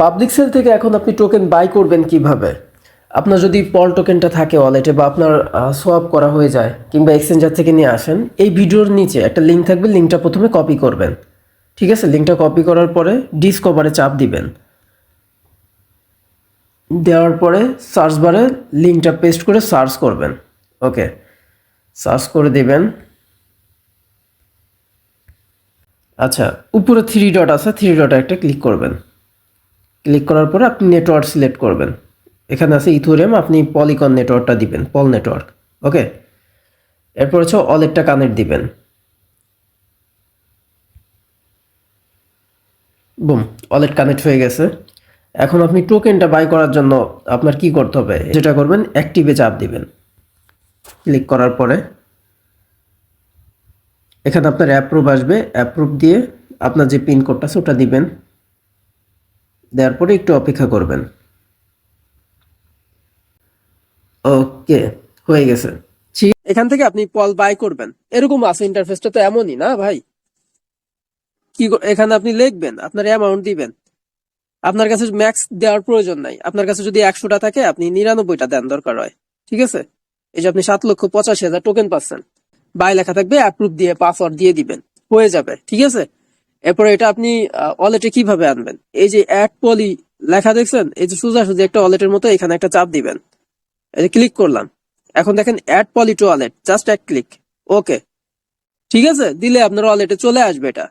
Public sell থেকে এখন আপনি টোকেন বাই করবেন কীভাবে? আপনার যদি পল টোকেনটা থাকে ওয়ালেটে বা আপনার সোয়াপ করা হয়ে যায় কিংবা এক্সচেঞ্জার থেকে নিয়ে আসেন, এই ভিডিওর নিচে একটা লিঙ্ক থাকবে লিঙ্কটা প্রথমে কপি করবেন। ঠিক আছে? লিঙ্কটা কপি করার পরে ডিসকভারে চাপ দিবেন। দেওয়ার পরে সার্চ বারে লিঙ্কটা পেস্ট করে সার্চ করবেন। ওকে সার্চ করে দিবেন। আচ্ছা উপরে থ্রি ডট আছে থ্রি ডটে একটা ক্লিক করবেন। ক্লিক করার পরে আপনি নেটওয়ার্ক সিলেক্ট করবেন। এখানে আছে ইথোরিয়াম আপনি পলিকন নেটওয়ার্কটা দিবেন পল নেটওয়ার্ক ওকে এরপর হচ্ছে অলেটটা কানেক্ট দিবেন। বুম ওয়ালেট কানেক্ট হয়ে গেছে। এখন আপনি টোকেনটা বাই করার জন্য আপনার কি করতে হবে? যেটা করবেন অ্যাক্টিভে চাপ দিবেন। ক্লিক করার পরে এখানে আপনার অ্যাপ্রুভ আসবে। অ্যাপ্রুভ দিয়ে আপনার যে পিন কোডটা আছে ওটা দিবেন। দেওয়ার পরে একটু অপেক্ষা করবেন। ওকে, হয়ে গেছে। এখান থেকে আপনি পল বাই করবেন। এরকম আছে ইন্টারফেসটা তো এমনই না ভাই? কি এখানে আপনি লিখবেন, আপনার অ্যামাউন্ট দিবেন। আপনার কাছে ম্যাক্স দেওয়ার প্রয়োজন নাই। আপনার কাছে যদি একশোটা থাকে, আপনি নিরানব্বইটা দেন দরকার হয়। ঠিক আছে? এই যে আপনি সাত লক্ষ পঁচাশি হাজার টোকেন পাচ্ছেন। বাই লেখা থাকবে অ্যাপ্রুভ দিয়ে পাসওয়ার্ড দিয়ে দিবেন। হয়ে যাবে। ঠিক আছে? এরপরে এটা আপনি ওয়ালেটে কীভাবে আনবেন? এই যে অ্যাড পলি লেখা দেখছেন? এই যে সোজাসুজি একটা ওয়ালেটের মতো এখানে একটা চাপ দিবেন। এই যে ক্লিক করলাম। এখন দেখেন add poly to wallet just এক ক্লিক ওকে ঠিক আছে? দিলে আপনার ওয়ালেটে চলে আসবে এটা।